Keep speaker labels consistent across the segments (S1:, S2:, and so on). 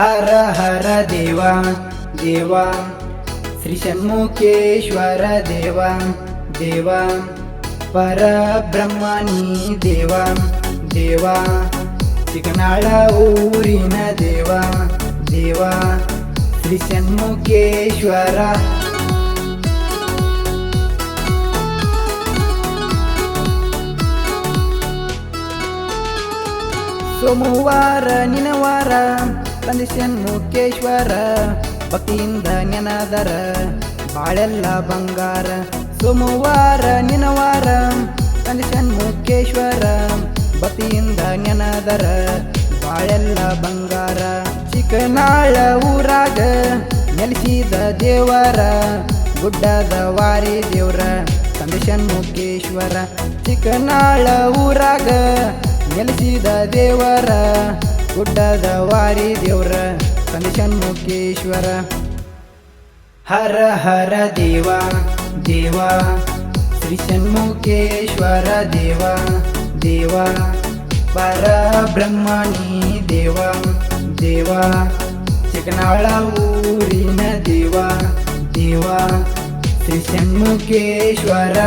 S1: ಹರ ಹರ ದೇವ ದೇವ. ಶ್ರೀ ಷಣ್ಮುಖೇಶ್ವರ ದೇವ ದೇವ. ಪರಬ್ರಹ್ಮಣಿ ದೇವ ದೇವ. ಚಿಕ್ಕನಾಳ ಊರಿನ ದೇವ ದೇವ. ಶ್ರೀ ಷಣ್ಮುಖೇಶ್ವರ. ಸೋಮವಾರ ನಿನವಾರ ತಂದೆ ಮುಖೇಶ್ವರ ಭಕ್ತಿಯಿಂದ ನೆನದರ ಬಾಳೆಲ್ಲ ಬಂಗಾರ, ಸೋಮವಾರ, ನಿನವಾರ. ಬಂದಿಸ್ಯನ್ ಮುಖೇಶ್ವರ ಭಕ್ತಿಯಿಂದ ನೆನದರ ಬಾಳೆಲ್ಲ ಬಂಗಾರ. ಚಿಕ್ಕನಾಳ ಊರಾಗ ನೆಲೆಸಿದ ದೇವರ, ಗುಡ್ಡದ ವಾರಿ ದೇವ್ರ ಸಂದೇಶನ್ ಮುಖೇಶ್ವರ ಚಿಕ್ಕನಾಳ ಊರಾಗ ನೆಲೆಸಿದ ದೇವರ ಗುಡ್ಡದ ವಾರಿ ದೇವ್ರ ತಂದೆ ಷಣ್ಮುಖೇಶ್ವರ ಹರ ಹರ ದೇವ ದೇವ. ಶ್ರೀ ಷಣ್ಮುಖೇಶ್ವರ ದೇವ ದೇವ. ಪರಬ್ರಹ್ಮಣಿ ದೇವ ದೇವ. ಚಿಕ್ಕನಾಳ ಊರಿನ ದೇವ ದೇವ. ಶ್ರೀ ಷಣ್ಮುಖೇಶ್ವರ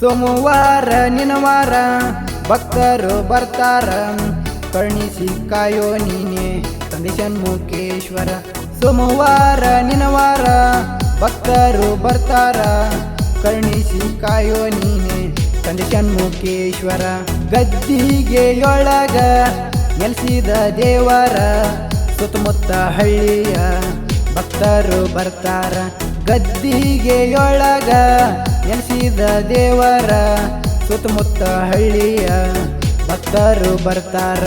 S1: ಸೋಮವಾರ ನಿನವಾರ ಭಕ್ತರು ಬರ್ತಾರ. ಕರ್ಣಿಸಿ ಕಾಯೋ ನೀನೆ, ತಂದೆ ಷಣ್ಮುಖೇಶ್ವರ. ಸೋಮವಾರ ನಿನವಾರ ಭಕ್ತರು ಬರ್ತಾರ. ಕರ್ಣಿಸಿ ಕಾಯೋ ನೀನೆ, ತಂದೆ ಷಣ್ಮುಖೇಶ್ವರ. ಗದ್ದಿಗೆಯೊಳಗ ನೆಲೆಸಿದ ದೇವರ, ಸುತ್ತಮುತ್ತ ಹಳ್ಳಿಯ ಭಕ್ತರು ಬರ್ತಾರ. ಗದ್ದಿಗೆಯೊಳಗ ನೆಲೆಸಿದ ದೇವರ ಸುತ್ತಮುತ್ತ ಹಳ್ಳಿಯ ಭಕ್ತರು ಬರ್ತಾರ.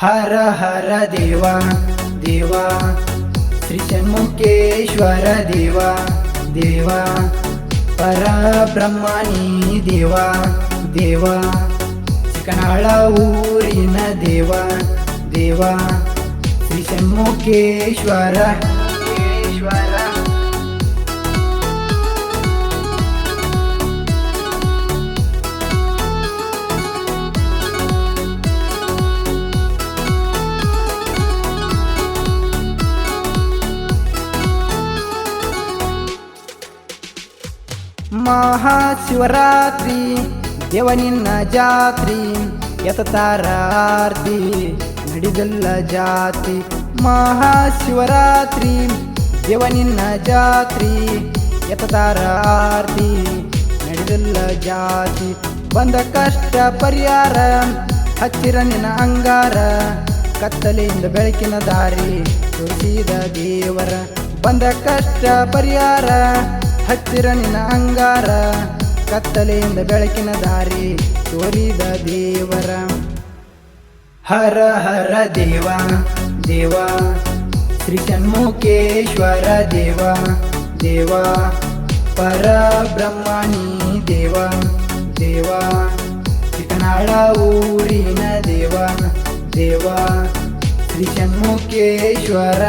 S1: ಹರ ಹರ ದೇವ ದೇವ, ಶ್ರೀ ಷಣ್ಮುಖೇಶ್ವರ ದೇವ ದೇವ ಪರ ಬ್ರಹ್ಮಣಿ ದೇವ ದೇವ, ಚಿಕ್ಕನಾಳ ಊರಿನ ದೇವ ದೇವ, ಶ್ರೀ ಷಣ್ಮುಖೇಶ್ವರ ಈಶ್ವರ ಮಹಾಶಿವರಾತ್ರಿ, ದೇವನಿನ್ನ ಜಾತ್ರಿ ಯತತಾರಾರ್ತಿ ನಡಿದಲ್ಲ ಜಾತಿ ಮಹಾಶಿವರಾತ್ರಿ, ದೇವನಿನ್ನ ಜಾತ್ರಿ ಯತತಾರಾರ್ತಿ ನಡಿದಲ್ಲ ನಡೆದಲ್ಲ ಜಾತಿ ಬಂದ ಕಷ್ಟ ಪರಿಹಾರ, ಹತ್ತಿರ ನಿನ್ನ ಅಂಗಾರ, ಕತ್ತಲೆಯಿಂದ ಬೆಳಕಿನ ದಾರಿ ತೋರಿಸಿದ ದೇವರ. ಬಂದ ಕಷ್ಟ ಪರಿಹಾರ ಹತ್ತಿರ ನಿನ್ನ ಅಂಗಾರ, ಕತ್ತಲೆಯಿಂದ ಬೆಳಕಿನ ದಾರಿ ತೋರಿದ ದೇವರ. ಹರ ಹರ ದೇವ ದೇವ, ಶ್ರೀ ಷಣ್ಮುಖೇಶ್ವರ ದೇವ ದೇವ, ಪರಬ್ರಹ್ಮಣಿ ದೇವ ದೇವ, ಚಿಕ್ಕನಾಳ ಊರಿನ ದೇವ ದೇವ, ಶ್ರೀ ಚನ್ಮುಖೇಶ್ವರ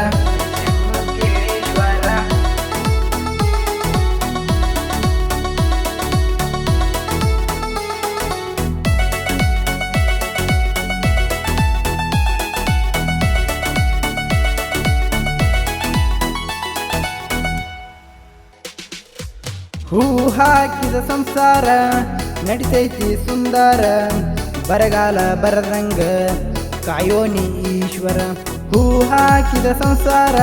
S1: ಹೂ ಹಾಕಿದ ಸಂಸಾರ, ನಡಿತೈತಿ ಸುಂದರ, ಬರಗಾಲ ಬರದಂಗ ಕಾಯೋನಿ ಈಶ್ವರ. ಹೂ ಹಾಕಿದ ಸಂಸಾರ,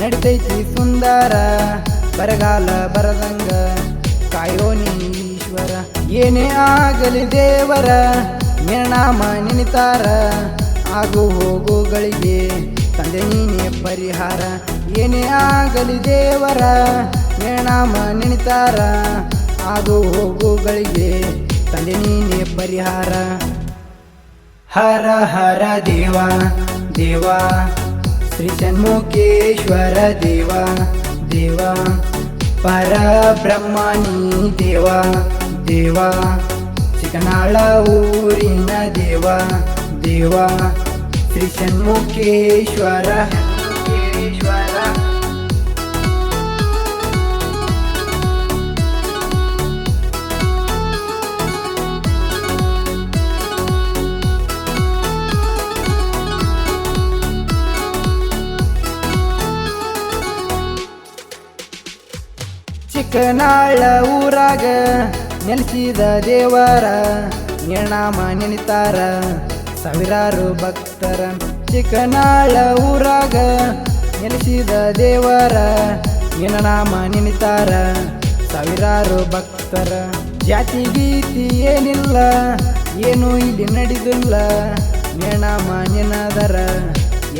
S1: ನಡಿತೈತಿ ಸುಂದರ, ಬರಗಾಲ ಬರದಂಗ ಕಾಯೋನಿ ಈಶ್ವರ. ಏನೇ ಆಗಲಿ ದೇವರ ನಿರ್ಣಾಮ ನೆನಿತಾರ, ಆಗು ಹೋಗುಗಳಿಗೆ ತಂದೆ ನೀನೇ ಪರಿಹಾರ. ಏನೇ ಆಗಲಿ ದೇವರ ನಿರ್ಣಾಮ ನೆನಿತಾರ. ಅದು ಹೋಗುಗಳಿಗೆ ತಂದೆ ನೀನೇ ಪರಿಹಾರ. ಹರ ಹರ ದೇವ ದೇವ, ಶ್ರೀ ಷಣ್ಮುಖೇಶ್ವರ ದೇವ ದೇವ ಪರಬ್ರಹ್ಮಣಿ ದೇವ ದೇವ, ಚಿಕ್ಕನಾಳ ಊರಿನ ದೇವ ದೇವ, ಶ್ರೀ ಜನ್ಮುಖೇಶ್ವರ ಚಿಕ್ಕನಾಳ ಊರಾಗ ನೆಲೆಸಿದ ದೇವರ ನಿರ್ಣಾಮ ನೆನಿತಾರ. ಸಾವಿರಾರು ಭಕ್ತರ ಚಿಕ್ಕನಾಳ ಊರಾಗ ನೆಲೆಸಿದ ದೇವರ ನಿರ್ಣಾಮ ನೆನಿತಾರ. ಸಾವಿರಾರು ಭಕ್ತರ ಜಾತಿ ಗೀತಿ ಏನಿಲ್ಲ, ಏನು ಇಲ್ಲಿ ನಡೆದಿಲ್ಲ. ನಿರ್ಣಾಮ ನೆನದರ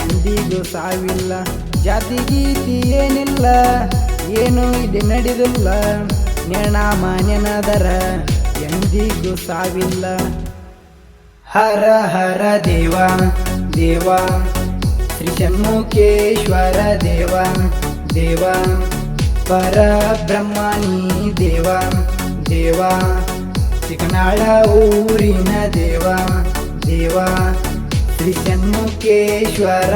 S1: ಎಂದಿಗೂ ಸಾವಿಲ್ಲ, ಜಾತಿ ಗೀತಿ ಏನಿಲ್ಲ. ಏನು ಇಲ್ಲಿ ನಡೆದಿಲ್ಲ. ನಿರ್ಣಾಮ ನೆನದರ ಎಂದಿಗೂ ಸಾವಿಲ್ಲ. ಹರ ಹರ ದೇವ ದೇವ, ಶ್ರೀ ಷಣ್ಮುಖೇಶ್ವರ ದೇವ ದೇವ, ಪರಬ್ರಹ್ಮಣಿ ದೇವ ದೇವ, ಚಿಕ್ಕನಾಳ ಊರಿನ ದೇವ ದೇವ, ಶ್ರೀ ಷಣ್ಮುಖೇಶ್ವರ